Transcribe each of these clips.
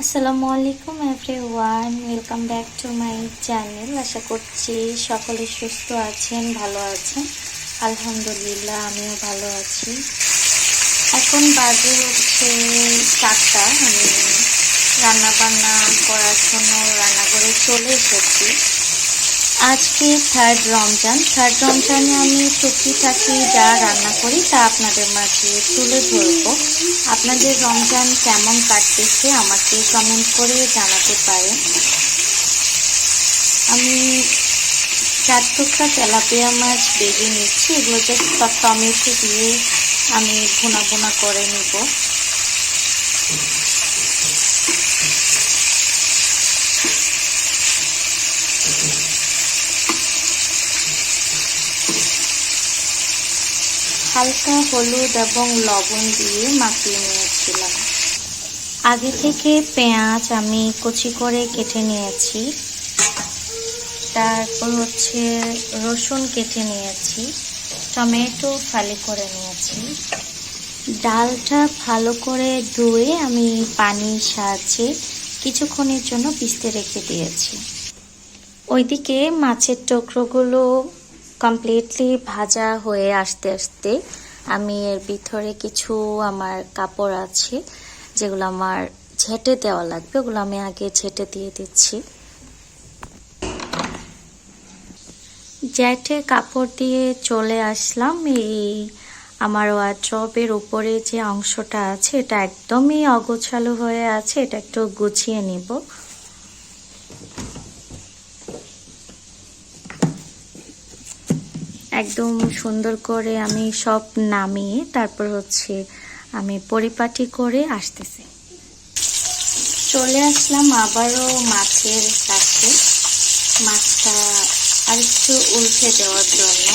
আসসালামু আলাইকুম everyone welcome back to my channel আশা করছি সকলে সুস্থ আছেন, ভালো আছেন। আলহামদুলিল্লাহ, আমিও ভালো আছি। এখন বাজে হচ্ছে চারটা। আমি রান্না বান্না করার জন্য রান্নাঘরে চলে এসেছি। আজকে থার্ড রমজান। থার্ড রমজানে আমি টুকিটাকি যা রান্না করি, তা আপনাদের মাঝে তুলে ধরবো। আপনাদের রমজান কেমন কাটতেছে, আমাকে কমেন্ট করে জানাতে পারেন। আমি চার টুকরা তেলাপিয়া মাছ বেজে নিচ্ছি, এগুলো জাস্ট টমেটো দিয়ে আমি ভুনা ভুনা করে নিব। হালকা হলুদ এবং লবণ দিয়ে মাখিয়ে নিয়েছিলাম। আগে থেকে পেঁয়াজ আমি কুচি করে কেটে নিয়েছি। তারপর হচ্ছে রসুন কেটে নিয়েছি। টমেটো ফালি করে নিয়েছি। ডালটা ভালো করে ধুয়ে আমি পানির সাহায্যে কিছুক্ষণের জন্য ভিজতে রেখে দিয়েছি। ওইদিকে মাছের টুকরোগুলো কমপ্লিটলি ভাজা হয়ে আসতে আসতে আমি এর ভিতরে কিছু আমার কাপড় আছে, যেগুলো আমার ঝেটে দেওয়া লাগবে, ওগুলো আমি আগে ঝেটে দিয়ে দিচ্ছি। জ্যাটে কাপড় দিয়ে চলে আসলাম, এই আমার ওয়ার্ড্রবের উপরে যে অংশটা আছে, এটা একদমই অগোছালো হয়ে আছে, এটা একটু গুছিয়ে নিব। একদম সুন্দর করে আমি সব নামিয়ে তারপর হচ্ছে আমি পরিপাটি করে আসতেছি। চলে আসলাম আবারও মাছের কাছে। মাছটা আর একটু উল্টে দেওয়ার জন্য।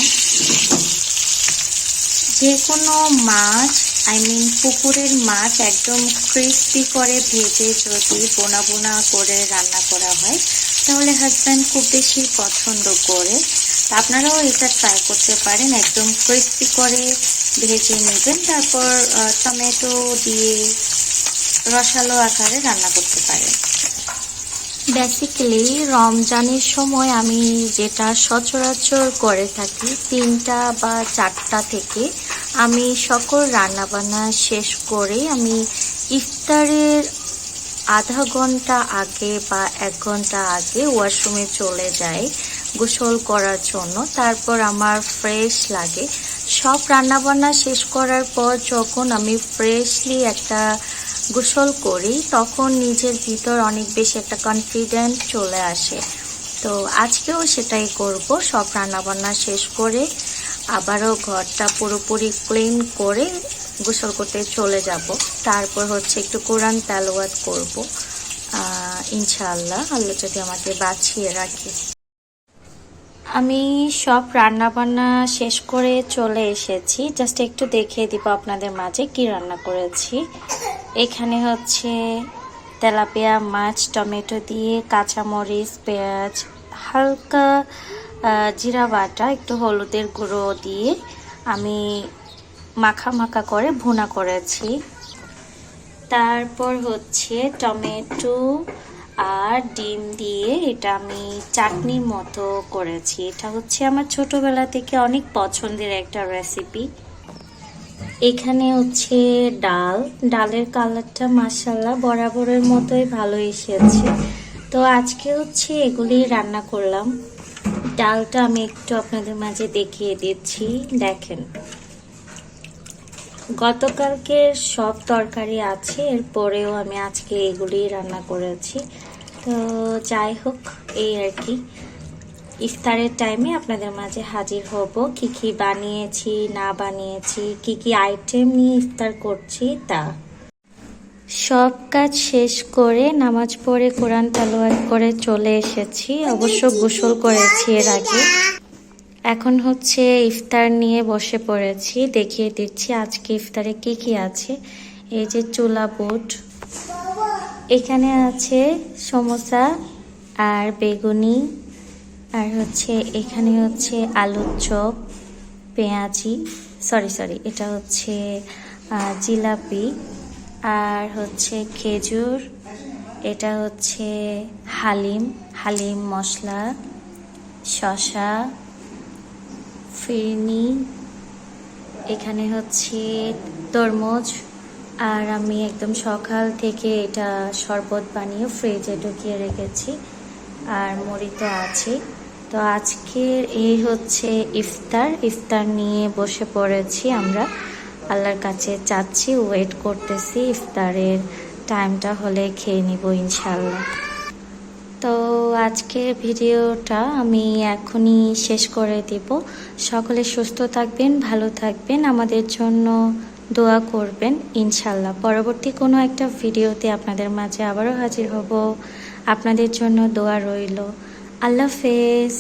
যে কোনো মাছ আই মিন পুকুরের মাছ একদম ক্রিস্পি করে ভেজে যদি বোনা বোনা করে রান্না করা হয়, তাহলে হাজব্যান্ড খুব বেশি পছন্দ করে। আপনারাও এটা ট্রাই করতে পারেন। একদম ক্রিস্পি করে ভেজে নেবেন। তারপর টমেটো দিয়ে রসালো আকারে রান্না করতে পারেন। বেসিক্যালি রমজানের সময় আমি যেটা সচরাচর করে থাকি, তিনটা বা চারটা থেকে আমি সকল রান্নাবান্না শেষ করে আমি ইফতারের আধা ঘণ্টা আগে বা এক ঘণ্টা আগে ওয়াশরুমে চলে যাই। গোসল করার জন্য। তারপর আমার ফ্রেশ লাগে। সব রান্নাবান্না শেষ করার পর যখন আমি ফ্রেশলি একটা গোসল করি, তখন নিজের ভিতর অনেক বেশি একটা কনফিডেন্ট চলে আসে। তো আজকেও সেটাই করব। সব রান্নাবান্না শেষ করে আবারও ঘরটা পুরোপুরি ক্লিন করে গোসল করতে চলে যাব। তারপর হচ্ছে একটু কোরআন তেলোয়াত করব। ইনশাআল্লাহ। আল্লাহ যদি আমাকে বাঁচিয়ে রাখে। আমি সব রান্নাবান্না শেষ করে চলে এসেছি। জাস্ট একটু দেখিয়ে দিব আপনাদের মাঝে কি রান্না করেছি। এখানে হচ্ছে তেলাপিয়া, মাছ, টমেটো দিয়ে কাঁচামরিচ, পেঁয়াজ, হালকা জিরা বাটা, একটু হলুদের গুঁড়ো দিয়ে আমি মাখা মাখা করে ভুনা করেছি। তারপর হচ্ছে টমেটো আর ডিম দিয়ে এটা আমি চাটনির মতো করেছি। এটা হচ্ছে আমার ছোটবেলা থেকে অনেক পছন্দের একটা রেসিপি এখানে হচ্ছে ডাল। ডালের কালারটা মাসাল্লাহ বরাবরের মতোই ভালো এসেছে। তো আজকে হচ্ছে এগুলি রান্না করলাম। ডালটা আমি একটু আপনাদের মাঝে দেখিয়ে দিচ্ছি। দেখেন। গতকালকে সব তরকারি আছে, এরপরেও আমি আজকে এগুলি রান্না করেছি। তো যাই হোক, এই আর কি। ইফতারের টাইমে আপনাদের মাঝে হাজির হব। কি কি বানিয়েছি, না বানিয়েছি, কি কি আইটেম নিয়ে ইফতার করছি, তা। সব কাজ শেষ করে নামাজ পড়ে কোরআন তালোয়াত করে চলে এসেছি। অবশ্য গোসল করেছি এর আগে। এখন হচ্ছে ইফতার নিয়ে বসে পড়েছি, দেখিয়ে দিচ্ছি আজকে ইফতারে কি কি আছে। এই যে চুলা বুট, এখানে আছে সমোসা আর বেগুনি, আর হচ্ছে এখানে হচ্ছে আলুর চপ, পেঁয়াজি, সরি সরি, এটা হচ্ছে জিলাপি, আর হচ্ছে খেজুর, এটা হচ্ছে হালিম হালিম মশলা শশা ফিরনি। এখানে হচ্ছে তরমুজ। আর আমি একদম সকাল থেকে এটা শরবত বানিয়ে ফ্রিজে ঢুকিয়ে রেখেছি। আর মুড়ি তো আছে। তো আজকের এই হচ্ছে ইফতার। ইফতার নিয়ে বসে পড়েছি আমরা। আল্লাহর কাছে চাচ্ছি ওয়েট করতেছি। ইফতারের টাইমটা হলে খেয়ে নিব ইনশাল্লাহ তো আজকের ভিডিওটা আমি এখনই শেষ করে দেব। সকলে সুস্থ থাকবেন, ভালো থাকবেন। আমাদের জন্য দোয়া করবেন ইনশাল্লাহ পরবর্তী কোনো একটা ভিডিওতে আপনাদের মাঝে আবারও হাজির হব। আপনাদের জন্য দোয়া রইল। আল্লাহ হাফেজ।